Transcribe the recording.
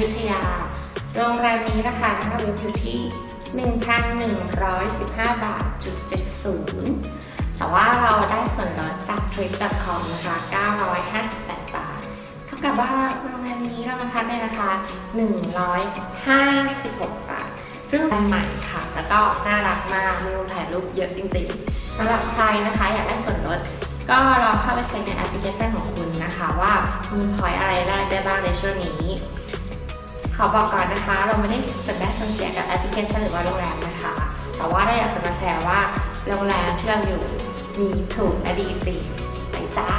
ยุธยา โรงแรมนี้ราคานะคะอยู่ที่ 1,115 บาทจุด70แต่ว่าเราได้ส่วนลดจาก trip.com นะคะ 958 บาท เท่ากับว่าโรงแรมนี้เรามาพักในราคา 156 บาท ซึ่งเป็นใหม่ค่ะ แล้วก็น่ารักมากมีมุมถ่ายรูปเยอะจริงๆสำหรับใครนะคะอยากได้ส่วนลด ก็ลองเข้าไปเช็คในแอปพลิเคชันของคุณนะคะว่ามีพอยอะไรแลกได้บ้างในช่วงนี้ ขอบอกก่อนนะคะ เราไม่ได้ส่วนได้ส่วนเสียกับแอปพลิเคชันหรือว่าโรงแรมนะคะ แต่ว่าได้อยากจะมาแชร์ว่าโรงแรมที่เราอยู่มีถูกและดีจริงไปจ้า